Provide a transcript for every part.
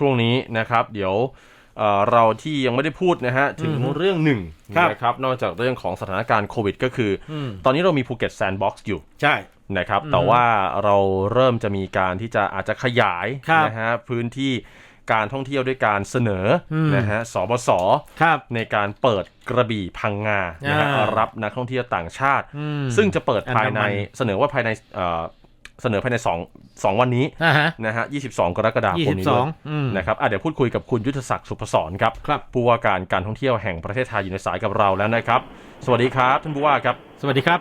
ช่วงนี้นะครับ เดี๋ยวเอ่อเราที่ยังไม่ได้พูดนะฮะ ถึงอืมเรื่องหนึ่งครับนะครับนอกจากเรื่องของสถานการณ์โควิด ก็คืออมตอนนี้เรามีภูเก็ตแซนด์บ็อกซ์อยู่ใช่นะครับอืมแต่ว่าเราเริ่มจะมีการที่จะอาจจะขยายครับนะฮะพื้นที่การท่องเที่ยวด้วยการเสนออมนะฮะสบสครับในการเปิดกระบี่พังงานะฮะอ่ารับนักท่องเที่ยวต่างชาติอืมซึ่งจะเปิดภายในอันดามันเสนอว่าภายใน เอ่อเสนอภายใน2 2วันนี้อ่าฮะนะฮะ22 กรกฎายี่คมสิบนี้สด้อวงยอืมนะครับอะเดี๋ยวพูดคุยกับคุณยุทธศักดิ์สุพศรครับครับผู้ว่าการการท่องเที่ยวแห่งประเทศไทยอยู่ในสายกับเราแล้วนะครับ สวัสดีครับท่านผู้ว่าครับ สวัสดีครับ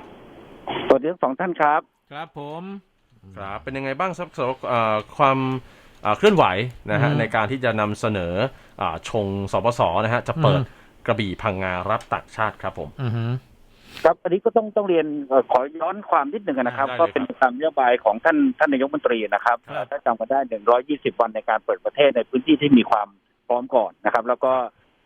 สวัสดีทั้งสองท่านครับ ครับผมครับเป็นยังไงบ้างครับสำหรับเอ่อความเอ่อเคลื่อนไหวนะฮะอืมในการที่จะนำเสนออ่าชงสปสนะฮะจะเปิดอืมกระบี่พังงารับต่างชาติครับผมอือฮึ ครับอันนี้ก็ต้องต้องเรียนเอ่อขอย้อนความนิดหนึ่งนะครับได้เลยก็เป็นตามนโยบายของท่านท่านนายกรัฐมนตรีนะครับครับ ถ้าจำกันได้120วันในการเปิดประเทศในพื้นที่ที่มีความพร้อมก่อนนะครับ แล้วก็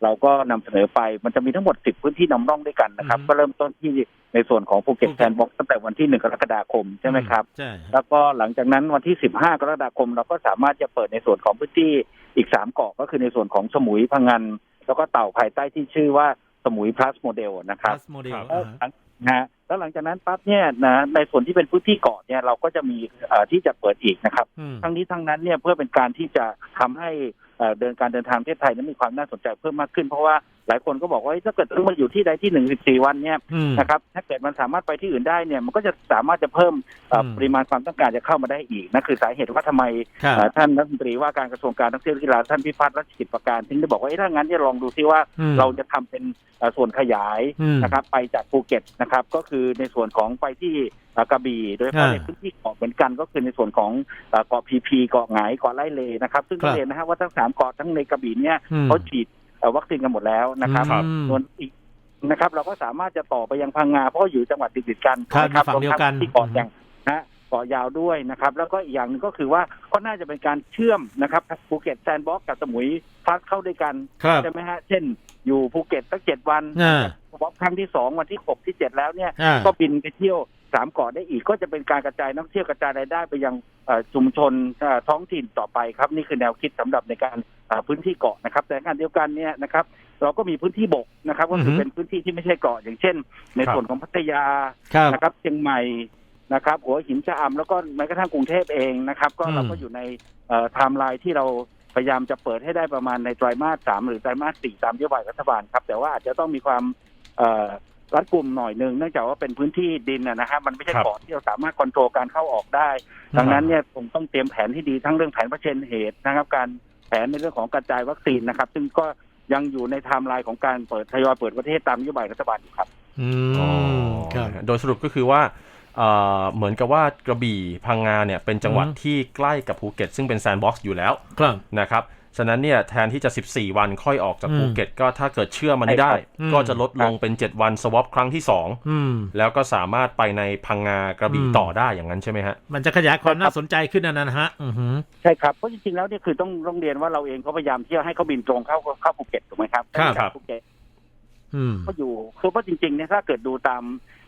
เราก็นำเสนอไปมันจะมีทั้งหมด10พื้นที่นำร่องด้วยกันนะครับ ก็เริ่มต้นที่ในส่วนของภูเก็ตแซนด์บ็อกซ์ตั้งแต่วันที่1กรกฎาคมใช่ไหมครับใช่แล้วก็หลังจากนั้นวันที่15กรกฎาคม เราก็สามารถจะเปิดในส่วนของพื้นที่อีก3เกาะก็คือในส่วนของสมุยพังงานแล้วก็เต่าภายใต้ที่ชื่อว่า สมุย plus โมเดลนะครับพาสโมเดลแล้วหลังนะฮะแล้วหลังจากนั้นปั๊บเนี่ยนะในส่วนที่เป็นพื้นที่เกาะเนี่ยเราก็จะมีเอ่อที่จะเปิดอีกนะครับ ทั้งนี้ทั้งนั้นเนี่ยเพื่อเป็นการที่จะทำให้เอ่อเดินการเดินทางประเทศไทยนั้นมีความน่าสนใจเพิ่มมากขึ้น เพราะว่า หลายคนก็บอกว่าเฮ้ยถ้าเกิดมันอยู่ที่ใดที่หนึ่งสิบสี่วันเนี่ยนะครับถ้าเกิดมันสามารถไปที่อื่นได้เนี่ยมันก็จะสามารถจะเพิ่มเอ่ออมปริมาณความต้องการจะเข้ามาได้อีกนั่นคือสาเหตุว่าทำไมครับเอ่อท่านรัฐมนตรีว่าการกระทรวงการท่องเที่ยวและกีฬาท่านพิพัฒน์รัชกิจประการถึงได้บอกว่าเอ้ยถ้างั้นจะลองดูซิว่าอืมเราจะทำเป็นเอ่อส่วนขยายอืมนะครับไปจากภูเก็ตนะครับก็คือในส่วนของไปที่เอ่อกระบี่โดยเฉพาะอ่าในพื้นที่เกาะเหมือนกันก็คือในส่วนของเอ่อเกาะพีพีเกาะหงายเกาะไร่เลนะครับ ซึ่งครับเรียนนะฮะว่าทั้งสามเกาะทั้งในกระบี่เนี่ยอืมเขาฉีดเอ่อ วัคซีนกันหมดแล้วนะครับครับ ส่วนอีกนะครับ เราก็สามารถจะต่อไปยังพังงาเพราะอยู่จังหวัดติดๆกันครับนะอยู่ฝั่งเดียวกันรมทั้ที่เกาะอย่างนะเกาะยาวด้วยนะครับ แล้วก็อีกอย่างหนึงก็คือว่าก็น่าจะเป็นการเชื่อมนะครับภูเก็ตแซนด์บ็อกซ์กับสมุยพักเข้าด้วยกันครับ ใช่ไหมฮะเช่น อยู่ภูเก็ตสักเจ็ดวัน อ่า พอครั้งที่สองวันที่หกที่เจ็ดแล้วเนี่ย อ่า ก็บินไปเที่ยวสามเกาะได้อีกก็จะเป็นการกระจายนักท่องเที่ยวกระจายรายได้ไปยังเอ่อชุมชนเอ่อท้องถิ่นต่อไปครับ นี่คือแนวคิดสำหรับในการเอ่อพื้นที่เกาะนะครับ แต่ขณะเดียวกันเนี่ยนะครับ เราก็มีพื้นที่บกนะครับ ก็คืออฮึ เป็นพื้นที่ที่ไม่ใช่เกาะอย่างเช่น ในครับส่วนของพัทยา ครับ นะครับเชียงใหม่นะครับ หัวหินชะอำแล้วก็แม้กระทั่งกรุงเทพเองนะครับ ก็อืม เราก็อยู่ในเอ่อไทม์ไลน์ที่เราพยายามจะเปิดให้ได้ประมาณในไตรมาสสามหรือไตรมาสสี่ตามนโยบายรัฐบาลครับ แต่ว่าอาจจะต้องมีความเอ่อ รัดกลุ่มหน่อยหนึ่งเนื่องจากว่าเป็นพื้นที่ดินนะนะฮะมันไม่ใช่ครับเกาะที่เราสามารถคอนโทรลการเข้าออกได้ ดังนั้นเนี่ยคงต้องเตรียมแผนที่ดีทั้งเรื่องแผนเผชิญเหตุนะครับ การแผนในเรื่องของกระจายวัคซีนนะครับ ซึ่งก็ยังอยู่ในไทม์ไลน์ของการเปิดทยอยเปิดประเทศตามนโยบายรัฐบาลอยู่ครับ อือ๋อมครับโดยสรุปก็คือว่าเอ่อเหมือนกับว่ากระบี่พังงาเนี่ยเป็นจังหวัดอืมที่ใกล้กับภูเก็ต ซึ่งเป็นแซนด์บ็อกซ์อยู่แล้วครับนะครับ ฉะนั้นเนี่ยแทนที่จะ 14 วันค่อยออกจากอืมภูเก็ตก็ถ้าเกิดเชื่อมันได้อืมก็จะลดลงเป็น 7 วันสวอปครั้งที่อืม2แล้วก็สามารถไปในพังงากระบี่อืมต่อได้อย่างนั้นใช่ไหมฮะ มันจะขยายความน่าสนใจขึ้นนะนะฮะอือหือใช่ครับ เพราะจริงๆแล้วเนี่ยคือต้องต้องเรียนว่าเราเองก็พยายามที่จะให้เขาบินตรงเข้าเข้าภูเก็ตถูกไหมครับครับจากภูเก็ตอืมก็อยู่คือว่าจริงๆเนี่ยถ้าเกิดดูตามเอ่อ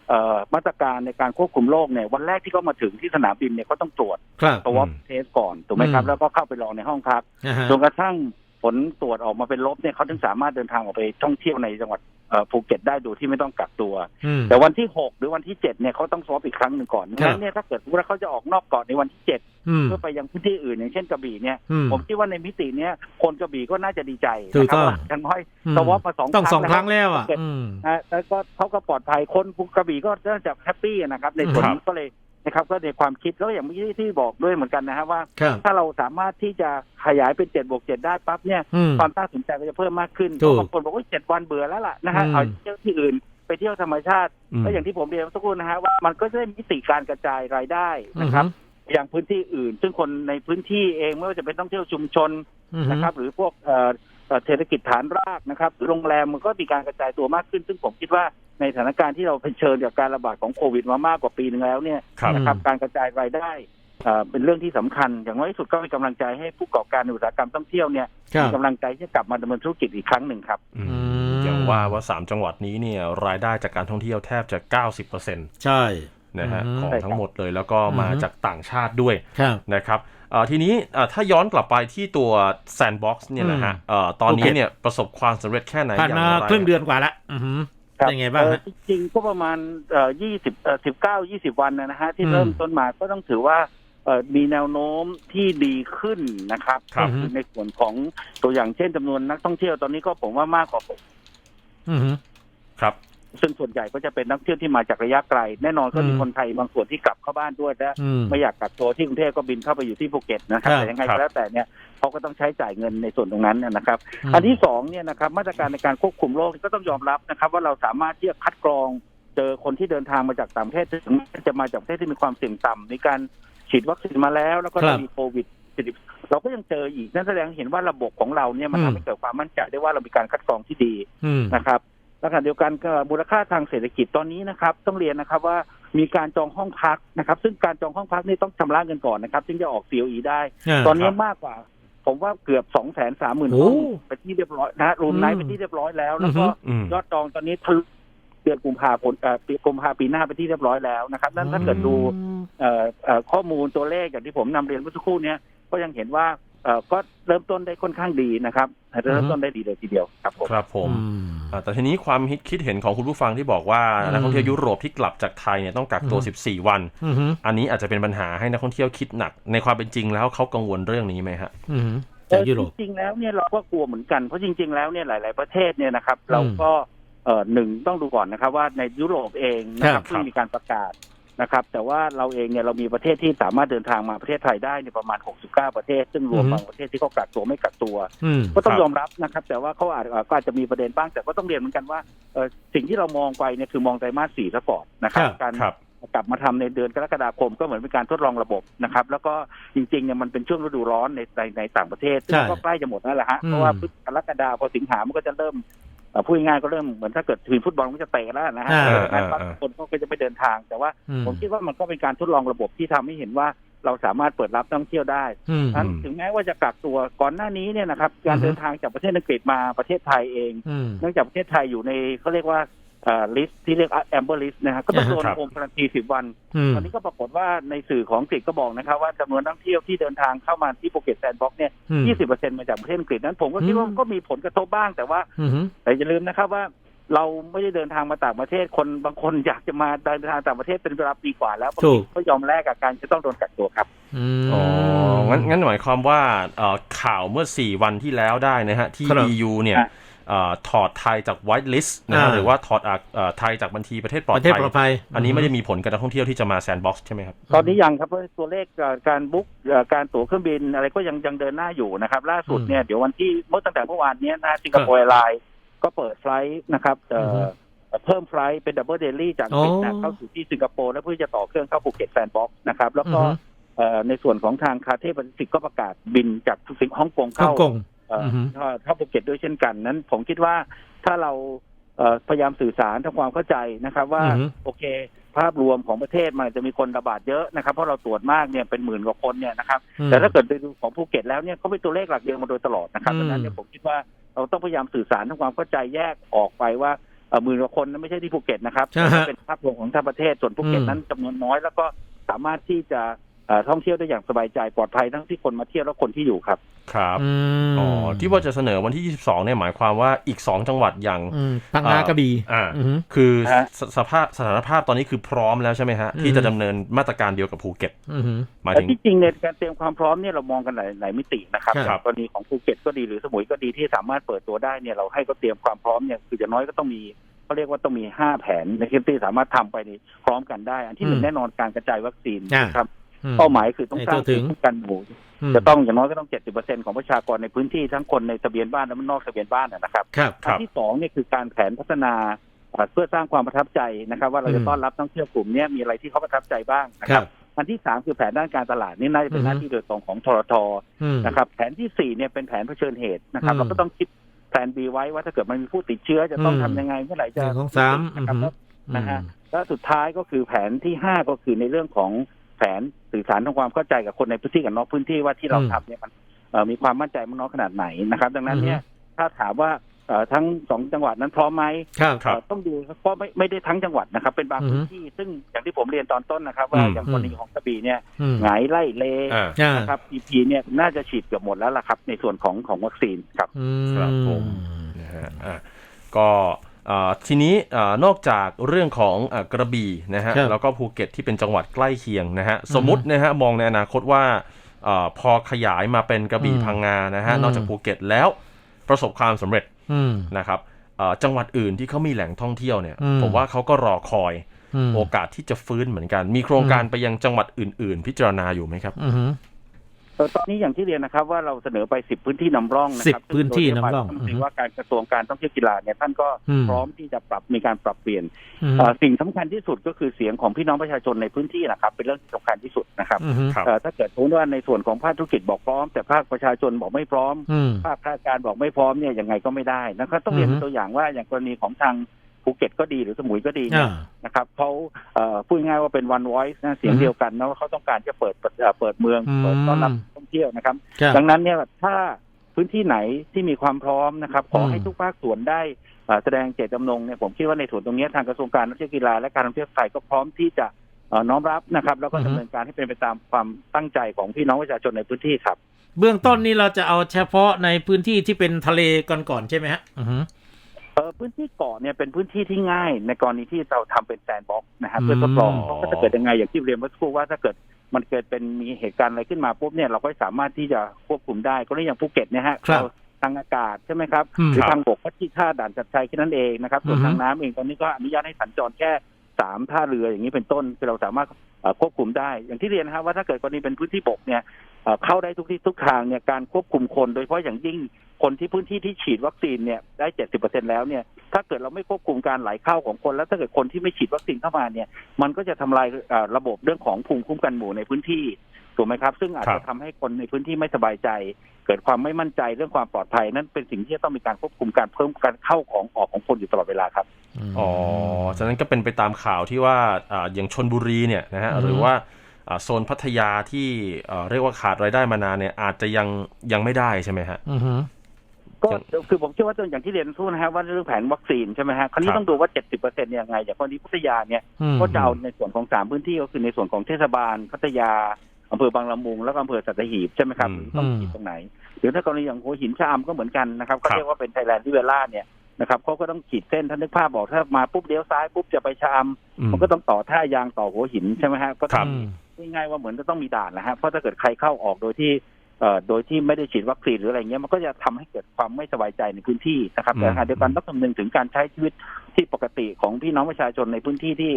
มาตรการในการควบคุมโรคเนี่ยวันแรกที่เขามาถึงที่สนามบินเนี่ยเขาต้องตรวจครับตัวอืมเทสก่อนถูกไหมครับอืมแล้วก็เข้าไปรอในห้องพักนะฮะจนกระทั่งผลตรวจออกมาเป็นลบเนี่ยเขาถึงสามารถเดินทางออกไปท่องเที่ยวในจังหวัดเอ่อภูเก็ตได้โดยที่ไม่ต้องกักตัวอืมแต่วันที่หกหรือวันที่เจ็ดเนี่ยเขาต้องสวอปอีกครั้งหนึ่งก่อนครับงั้นเนี่ยถ้าเกิดว่าเขาจะออกนอกเกาะในวันที่เจ็ดอืม เพื่อไปยังพื้นที่อื่นอย่างเช่นกระบี่เนี่ยอืมผมคิดว่าในมิติเนี้ยคนกระบี่ก็น่าจะดีใจถูกนะครัต้องว่าอย่างน้อยอืมสวอปมาสองต้องสองครั้งแล้วแล้วอะอืมนะแล้วก็เขาก็ปลอดภัยคนภูกระบี่ก็น่าจะแฮปปี้นะครับ ในส่วนนี้ก็เลยนะครับก็ในความคิดแล้วอย่างเมื่อกี้ที่บอกด้วยเหมือนกันนะครับว่าครับถ้าเราสามารถที่จะขยายเป็นเจ็ดบวกเจ็ดได้ปั๊บเนี่ยอืมความน่าสนใจก็จะเพิ่มมากขึ้นถูกบางคนบอกว่าเจ็ดวันเบื่อแล้วล่ะนะฮะอืมเอาเที่ยวที่อื่นไปเที่ยวธรรมชาติอืมก็อย่างที่ผมเรียนเมื่อสักครู่นะฮะว่ามันก็จะได้มิติการกระจายรายได้อือนะคหืรับออ ย่างพื้นที่อื่น ซึ่งคนในพื้นที่เองไม่ว่าจะเป็นท่องเที่ยวชุมชนอือหือนะครับ หรือพวกเอ่อเอ่อเศรษฐกิจฐานรากนะครับหรือโรงแรมมันก็มีการกระจายตัวมากขึ้น ซึ่งผมคิดว่าในสถานการณ์ที่เราเผชิญกับการระบาดของโควิดมามากกว่าปีหนึงแล้วเนี่ยครับนะครับการกระจายรายได้เอ่อเป็นเรื่องที่สำคัญ อย่างน้อยที่สุดก็เป็นกำลังใจให้ผู้ประกอบการในอุตสาหกรรมท่องเที่ยวเนี่ยครับมีกำลังใจที่จะกลับมาดำเนินธุรกิจอีกครั้งหนึ่งครับอืมอืมอย่างว่าว่า3จังหวัดนี้เนี่ยรายได้จากการท่องเที่ยวแทบจะ 90%นใช่ะฮะอืมของใช่ครับทั้งหมดเลยแล้วก็มาอือฮึจากต่างชาติด้วยครับนะครับเอ่อทีนี้เอ่อถ้าย้อนกลับไปที่ตัว Sandbox เนี่ยนะฮะเอ่อตอนนี้โอเคเนี่ยประสบความสำเร็จแค่ไหนผ่านอย่มาไรครึ่งเดือนกว่าละอือหือครับเป็นไงบ้างฮะเอ่อจริงๆก็ประมาณเอ่อยี่สิบเอ่อสิบเก้ายี่สิบวันนะฮะที่อืมเริ่มต้นมาก็ต้องถือว่าเอ่อมีแนวโน้มที่ดีขึ้นนะครับครับก็อในส่วนของตัวอย่างเช่นจำนวนนักท่องเที่ยวตอนนี้ก็ผมว่ามากกว่าอือหือครับ ซึ่งส่วนใหญ่ก็จะเป็นนักเที่ยวที่มาจากระยะไกล แน่นอนก็มีอืมคนไทยบางส่วนที่กลับเข้าบ้านด้วยและอืมไม่อยากกักตัวที่กรุงเทพก็บินเข้าไปอยู่ที่ภูเก็ตนะครับครับแต่ยังไงครัก็บแล้วแต่เนี่ยเขาก็ต้องใช้จ่ายเงินในส่วนตรงนั้นนะครับมอันที่สองเนี่ยนะครับมาตรการในการควบคุมโรคก็ต้องยอมรับนะครับ ว่าเราสามารถที่จะคัดกรองเจอคนที่เดินทางมาจากต่างประเทศถึงจะมาจากประเทศที่มีความเสี่ยงต่ำในการฉีดวัคซีนมาแล้ว แล้วก็ครับมีโควิด10เราก็ยังเจออีกนั่นแสดงให้เห็นว่าระบบของเราเนี่ยมันอืมทำให้เกิดความมั่นใจได้ว่าเรามีการคัดกรองที่ดีอืมนะครับแล้ว ขณะเดียวกันก็มูลค่าทางเศรษฐกิจตอนนี้นะครับ ต้องเรียนนะครับว่ามีการจองห้องพักนะครับ ซึ่งการจองห้องพักนี่ต้องชำระเงินก่อนนะครับจึงจะออก COE ได้าตอนนี้มากกว่า ผมว่าเกือบสองแสนสามหมื่นโอ้ห้องไปนที่เรียบร้อยนะรูมไนท์อืมเป็นที่เรียบร้อยแล้ว แล้วก็อือฮึอืมยอดจองตอนนี้ทะลุเดือนกุมภาพันธ์เอ่อปีกุมภาปีหน้าไปนที่เรียบร้อยแล้วนะครับ นั่นถ้าเกิดดูเอ่อเอ่อข้อมูลตัวเลขอย่างที่ผมนำเรียนเมื่อสักครู่เนี้ยก็ยังเห็นว่า เอ่อก็เริ่มต้นได้ค่อนข้างดีนะครับเริ่มต้นได้ดีเลยทีเดียวครับผมครับผมอืมอ่าแต่ทีนี้ความคิดคิดเห็นของคุณผู้ฟังที่บอกว่าอืมนักท่องเที่ยวยุโรปที่กลับจากไทยเนี่ยต้องกักตัวอืม14 วันอือหืออันนี้อาจจะเป็นปัญหาให้นักท่องเที่ยวคิดหนัก ในความเป็นจริงแล้วเขากังวลเรื่องนี้ไหมฮะอือหือจากยุโรปจริงๆแล้วเนี่ยเราก็กลัวเหมือนกันเพราะจริง ๆแล้วเนี่ยหลาย ๆประเทศเนี่ยนะครับอืมเราก็เอ่อหนึ่งต้องดูก่อนนะครับว่าในยุโรปเองนะคครัรับบเพิ่งมีการประกาศ นะครับ แต่ว่าเราเองเนี่ยเรามีประเทศที่สามารถเดินทางมาประเทศไทยได้ในยประมาณ 69 ประเทศ ซึ่งรวมอืมบางประเทศที่เขากักตัวไม่กักตัวอืมก็ต้อคงรับยอมรับนะครับ แต่ว่าเขาอาจเอ่อก็อาจจะมีประเด็นบ้างแต่ก็ต้องเรียนเหมือนกันว่าเอ่อสิ่งที่เรามองไปเนี่ยคือมองไตรมาสสี่ซะก่อนนะครับครับการครับกลับมาทำในเดือนกรกฎาคมก็เหมือนเป็นการทดลองระบบนะครับ แล้วก็จริงๆเนี่ยมันเป็นช่วงฤดูร้อนในในในต่างประเทศซึ่งใช่ก็ใกล้จะหมดแล้วแหละฮะอืมเพราะว่าพฤศกรกฎาพอสิงหามันก็จะเริ่มเอ่อ พูดง่ายๆก็เริ่มเหมือนถ้าเกิดทีมฟุตบอลมันจะเตะแล้วนะฮะอ่าเอองั้นอ่าอ่าคนก็จะไปเดินทาง แต่ว่าอืมผมคิดว่ามันก็เป็นการทดลองระบบที่ทำให้เห็นว่าเราสามารถเปิดรับนักท่องเที่ยวได้อืมนั้นถึงแม้ว่าจะกักตัวก่อนหน้านี้เนี่ยนะครับ การอือฮึเดินทางจากประเทศอังกฤษมาประเทศไทยเองอืมเนื่องจากประเทศไทยอยู่ในเขาเรียกว่า ลิสที่เรียกแอมเบอร์ลิสนะครับก็ต้องโดนครับโฮมการันตีสิบวันอืมตอนนี้ก็ปรากฏว่าในสื่อของอังกฤษก็บอกนะครับว่าจำนวนนักท่องเที่ยวที่เดินทางเข้ามาที่ภูเก็ตแซนด์บ็อกซ์เนี่ยอืม20%มาจากประเทศอังกฤษนั้นผมก็คิดว่าอืมก็มีผลกระทบบ้างแต่ว่าอืมแต่อย่าลืมนะครับว่าเราไม่ได้เดินทางมาต่างประเทศคนบางคนอยากจะมาเดินทางต่างประเทศเป็นเวลาปีกว่าแล้วบางถูทีกก็ยอมแลกกับการจะต้องโดนกักตัวครับอืมอ๋องั้นงั้นหมายความว่าเอ่อข่าวเมื่อ4วันที่แล้วได้นะฮะที่ครับ EU เนี่ยอะเอ่อ ถอดไทยจาก white list นะฮะอ่าหรือว่าถอดอะเอ่อไทยจากบัญชีประเทศปลอปดระเทศภัยปลอดภัย อันนี้ไม่ได้มีผลกับนักท่องเที่ยวที่จะมาแซนด์บ็อกซ์ใช่ไหมครับ ตอนนี้ยังครับเพราะตัวเลขเอ่อการบุ๊กเอ่อการตั๋วเครื่องบินอะไรก็ยังยังเดินหน้าอยู่นะครับ ล่าสุดเนี่ยเดี๋ยววันที่เมื่อตั้งแต่เมื่อวานเนี้ยนะสิงคโปร์แอร์ไลน์ก็เปิดไฟลท์นะครับเอ่ออเพิ่มไฟลท์เป็นดับเบิลเดลี่จากอังกฤษนะอ๋อเข้าสู่ที่สิงคโปร์แล้วเพื่อจะต่อเครื่องเข้าภูเก็ตแซนด์บ็อกซ์นะครับแล้วก็อือฮึเอ่อในส่วนของทางคาเทแปซิฟิกก็ประกาศบินจากสิงฮ่องกงฮ่อเข้า งกงเอ่ออือฮึเข้าเข้าภูเก็ตด้วยเช่นกันนั้น ผมคิดว่าถ้าเราเอ่อพยายามสื่อสารทำความเข้าใจนะครับ ว่าอือฮึโอเค ภาพรวมของประเทศมันอาจจะมีคนระบาดเยอะนะครับ เพราะเราตรวจมากเนี่ยเป็นหมื่นกว่าคนเนี่ยนะครับ แต่ถ้าเกิดไปดูของภูเก็ตแล้วเนี่ยเขาเป็นตัวเลขหลักเดียวมาโดยตลอดนะครับอืมดังนั้นเนี่ยผมคิดว่าเราต้องพยายามสื่อสารทำความเข้าใจแยกออกไปว่าเอ่อหมื่นกว่าคนนั้นไม่ใช่ที่ภูเก็ตนะครับใช่ฮะเป็นภาพรวมของทั้งประเทศส่วนภูเก็ตอืมนั้นจำนวนน้อยแล้วก็สามารถที่จะเอ่อ ท่องเที่ยวได้อย่างสบายใจปลอดภัยทั้งที่คนมาเที่ยวและคนที่อยู่ครับ ครับอืมอ๋อที่ว่าจะเสนอวันที่ 22 เนี่ยหมายความว่าอีก 2 จังหวัดอย่างอืมพังงากระบี่อ่าอือฮึคือฮะสสภาพสถานภาพตอนนี้คือพร้อมแล้วใช่ไหมฮะอืมที่จะดำเนินมาตรการเดียวกับภูเก็ตอือฮึหมายแต่ถึงที่จริงในการเตรียมความพร้อมเนี่ยเรามองกันหลายหลายมิตินะครับครับกรณีของภูเก็ตก็ดีหรือสมุยก็ดีที่สามารถเปิดตัวได้เนี่ยเราให้ก็เตรียมความพร้อมเนี่ยคืออย่างน้อยก็ต้องมีเขาเรียกว่าต้องมีห้าแผนนะครับที่สามารถทำไปในพร้อมกันได้ อันที่หนึ่งอืมแน่นอนการกระจายวัคซีนอ่านะครับอืม เป้าหมายคือต้องให้สร้างทั่วถึงภูมิคุ้มกันหมู่อืมจะต้องอย่างน้อยก็ต้องเจ็ดสิบเปอร์เซ็นของประชากรในพื้นที่ทั้งคนในทะเบียนบ้านและนอกทะเบียนบ้านนะนะครับครับครัอับนที่สองเนี่ยคือการแผนพัฒนาเอ่อเพื่อสร้างความประทับใจนะครับ ว่าเราจะอืมต้อนรับนักท่องเที่ยวกลุ่มเนี้ยมีอะไรที่เขาประทับใจบ้างนะคครัรับบอันที่สามคือแผนด้านการตลาดนี่น่าจะเป็นหน้าที่โดยตรงของทรทอืมนะครับแผนที่สี่เนี่ยเป็นแผนเผชิญเหตุนะครับอืมเราก็ต้องคิดแผน B ไว้ว่าถ้าเกิดมันมีผู้ติดเชื้อจะต้องอืมทำยังไงเมื่อไหร่หจะนึ่งของสามนะครับอือฮึนะฮะแล้วสุดท้ายก็คือแผนที่ห้าก็คือในเรื่องของแผ นสื่อสารทำความเข้าใจกับคนในพื้นที่กับนอกพื้นที่ว่าที่เราอืมทำเนี่ยมันเอ่อมีความมั่นใจมากน้อยขนาดไหนนะครับ ดังนั้นเนี่ยถ้าถามว่าเอ่อทั้งสองจังหวัดนั้นพร้อมไหมครับครับเอ่อต้องดูครับเพราะไม่ไม่ได้ทั้งจังหวัดนะครับ เป็นบางอือฮึพื้นที่ ซึ่งอย่างที่ผมเรียนตอนต้นนะครับ ว่าอืมอย่างกรณีของกระบี่เนี่ยอืมหงายไล่เลอ่าอ่านะครับ EP เนี่ยน่าจะฉีดเกือบหมดแล้วล่ะครับ ในส่วนของของวัคซีนครับอืครับผมมนะฮะอะก็อ่า ทีนี้อ่านอกจากเรื่องของอ่ากระบี่นะฮะครับแล้วก็ภูเก็ตที่เป็นจังหวัดใกล้เคียงนะฮะสมมตินะฮะมองในอนาคตว่าอาพอขยายมาเป็นกระบี่อืมพังงานะฮะอืมนอกจากภูเก็ตแล้วประสบความสำเร็จอืมนะครับอ่าจังหวัดอื่นที่เขามีแหล่งท่องเที่ยวเนี่ยอืมผมว่าเขาก็รอคอยอืมโอกาสที่จะฟื้นเหมือนกัน มีโครงการไปยังจังหวัดอื่น ๆ พิจารณาอยู่ไหมครับอืม เออตอนนี้อย่างที่เรียนนะครับ ว่าเราเสนอไปสิบพื้นที่นำร่องนะครั10พื้นที่นำร่องซึ่โดยเฉพาะว่าการกระทรวงการท่องเที่ยวกีฬาเนี่ยท่านก็อืมพร้อมที่จะปรับมีการปรับเปลี่ยนอืมเอ่อสิ่งสำคัญที่สุดก็คือเสียงของพี่น้องประชาชนในพื้นที่นะครับ เป็นเรื่องที่สำคัญที่สุดนะครับอืมครับเอ่อถ้าเกิดสมมติว่าในส่วนของภาคธุรกิจบอกพร้อม แต่ภาคประชาชนบอกไม่พร้อมอืมภาคราชการบอกไม่พร้อมเนี่ยยังไงก็ไม่ได้นะครับต้องเรียนอือฮึเป็นตัวอย่างว่าอย่างกรณีของทาง ภูเก็ตก็ดีหรือสมุยก็ดีเนี่อ่ายนะครับเขาเอ่อพูดง่ายๆว่าเป็น one voice นะเสียงอือฮึเดียวกันนะว่าเขาต้องการจะเปิดเอ่อเปิดเมืองอืมเปิดต้อนรับนักท่องเที่ยวนะครับครับ ดังนั้นเนี่ยถ้าพื้นที่ไหนที่มีความพร้อมนะครับ ขอให้อืมทุกภาคส่วนได้เอ่อแสดงเจตจำนงเนี่ยผมคิดว่าในส่วนตรงเนี้ยทางกระทรวงการท่องเที่ยวกีฬาและการท่องเที่ยวไทยก็พร้อมที่จะเอ่อน้อมรับนะครับ แล้วก็ดำเนินการให้เป็นไปตามความตั้งใจของพี่น้องประชาชนในพื้นที่ครับ เบื้องต้นนี่เราจะเอาเฉพาะในพื้นที่ที่เป็นทะเลก่อนก่อนๆใช่ไหมฮะอืม เออพื้นที่เกาะเนี่ยเป็นพื้นที่ที่ง่าย ในกรณีที่เราทำเป็นแซนด์บ็อกซ์นะฮะอืมเพื่อทดลองเพราะว่าถ้าเกิดยังไงอย่างที่เรียนเมื่อสักครู่ว่าถ้าเกิดมันเกิดเป็นมีเหตุการณ์อะไรขึ้นมาปุ๊บเนี่ยเราก็สามารถที่จะควบคุมได้ก็อย่างภูเก็ตเนี่ยฮะครับเราทางอากาศใช่ไหมครับอืมหรือครับทางบกก็ที่ท่าด่านจัดชัยแค่นั้นเองนะครับส่วนอือฮึทางน้ำเองตอนนี้ก็อนุญาตให้สัญจรแค่สามท่าเรืออย่างนี้เป็นต้นคือเราสามารถเอ่อควบคุมได้ อย่างที่เรียนนะครับว่าถ้าเกิดกรณีเป็นพื้นที่บกเนี่ยเอ่อเข้าได้ทุกที่ทุกทางเนี่ยการควบคุมคน โดยเฉพาะอย่างยิ่งคนที่พื้นที่ที่ฉีดวัคซีนเนี่ยได้เจ็ดสิบเปอร์เซ็นแล้วเนี่ยถ้าเกิดเราไม่ควบคุมการไหลเข้าของคน แล้วถ้าเกิดคนที่ไม่ฉีดวัคซีนเข้ามาเนี่ยมันก็จะทำลายเอ่อระบบเรื่องของภูมิคุ้มกันหมู่ในพื้นที่ถูกไหมครับ ซึ่งอาจครัจะบทำให้คนในพื้นที่ไม่สบายใจ เกิดความไม่มั่นใจเรื่องความปลอดภัย นั่นเป็นสิ่งที่จะต้องมีการควบคุมการเพิ่มการเข้าของออกของคนอยู่ตลอดเวลาครับอ๋อฉะนั้นก็เป็นไปตามข่าวที่ว่าอ่าอย่างชนบุรีเนี่ยนะฮะอือฮึหรือว่าอ่าโซนพัทยาที่อ่าเรียกว่าขาดรายได้มานานเนี่ยอาจจะยังยังไม่ได้ใช่ไหมฮะอืม ก็คือผมเชื่อว่าตัวอย่างที่เรียนสู้นะครับว่าเรื่องแผนวัคซีนใช่ไหมฮะคราวนี้ครับต้องดูว่า 70เปอร์เซ็นต์ยังไงอย่างกรณีพัทยาเนี่ยอืมก็จะเอาในส่วนของสามพื้นที่ก็คือในส่วนของเทศบาลพัทยาอำเภอบางละมุงแล้วก็อำเภอสัตหีบใช่ไหมครับอืมหรือต้องฉีดตรงไหนหรือถ้ากรณีอย่างหัวหินชะอำก็เหมือนกันนะครับก็ครับเรียกว่าเป็นไทยแลนด์ที่เวล่าเนี่ยนะครับเขาก็ต้องขีดเส้นท่านนึกภาพบอกถ้ามาปุ๊บเลี้ยวซ้ายปุ๊บจะไปชะอำอืมมันก็ต้องต่อท่ายางต่อหัวหินใช่ไหมฮะก็ครับง่ายๆว่าเหมือนจะต้องมีด่านนะฮะเพราะถ้าเกิดใครเข้าออกโดยที่เอ่อ โดยที่ไม่ได้ฉีดวัคซีนหรืออะไรเงี้ยมันก็จะทำให้เกิดความไม่สบายใจในพื้นที่นะครับอืมแต่ขณะเดียวกันต้องคำนึงถึงการใช้ชีวิตที่ปกติของพี่น้องประชาชนในพื้นที่ที่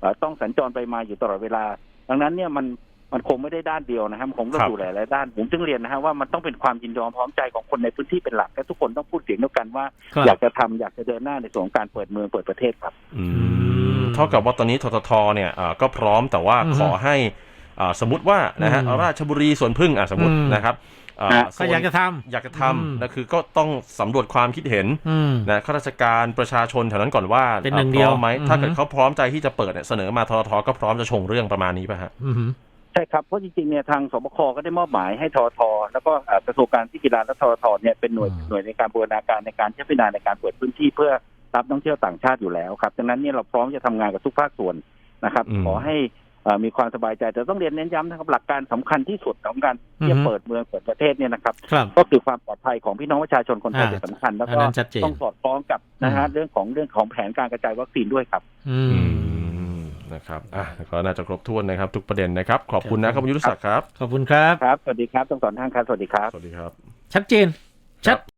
เอ่อต้องสัญจรไปมาอยู่ตลอดเวลา ดังนั้นเนี่ยมันมันคงไม่ได้ด้านเดียวนะครับมันคงต้องดูหลายๆด้านผมจึงเรียนนะฮะว่ามันต้องเป็นความยินยอมพร้อมใจของคนในพื้นที่เป็นหลักและทุกคนต้องพูดเสียงเดียวกันว่าครับอยากจะทำอยากจะเดินหน้าในส่วนของการเปิดเมืองเปิดประเทศครับอือืมมเท่ากับว่าตอนนี้ทททเนี่ยอ่าก็พร้อมแต่ว่าอือฮึขอให้อ่า สมมติว่านะฮะอืมราชบุรีสวนพึ่งอะสมมติอืมนะครับอ่าฮะโซก็นอยากจะทอยากจะอืมทำนะคือก็ต้องสำรวจความคิดเห็นำอืมนะข้าราชการประชาชนแถวนั้นก่อนว่าเป็นหนึ่งอ่อเดียวพร้อมไหมอือฮึถ้าเกิดเขาพร้อมใจที่จะเปิดเนี่ยเสนอมาทททก็พร้อมจะชงเรื่องประมาณนี้ป่ะฮะอืมใช่ครับเพราะจริงๆเนี่ยทางสบคก็ได้มอบหมายให้ทอทแล้วก็เอ่อกระทรวงการที่กีฬาและทอทเนี่ยเป็นหน่วยอืมหน่วยในการบูรณาการในการใช้พิจารณาในการเปิดพื้นที่เพื่อรับนักท่องเที่ยวต่างชาติอยู่แล้วครับดังนั้นเนี่ยเราพร้อมจะทำงานกับทุกภาคส่วนนะครับอืมขอให้เอ่อ มีความสบายใจแต่ต้องเรียนเน้นย้ำนะครับหลักการสำคัญที่สุดของการที่จะเปิดเมืองเปิดประเทศเนี่ยนะครับครับก็คือความปลอดภัยของพี่น้องประชาชนคนไทยอ่าเป็นสำคัญ แล้วอันก็นั้นชัดเจนต้องสอดคล้องกับนะฮะอืมเรื่องของเรื่องของแผนการกระจายวัคซีนด้วยครับ อือืมมนะครับอะก็น่าจะครบถ้วนนะครับ ทุกประเด็นนะครับ ขอบคุณนะครับคุณยุทธศักดิ์ครับ ขอบคุณครับครับสวัสดีครับทั้งสองท่านครับสวัสดีครับสวัสดีครับ ชัดเจนชัด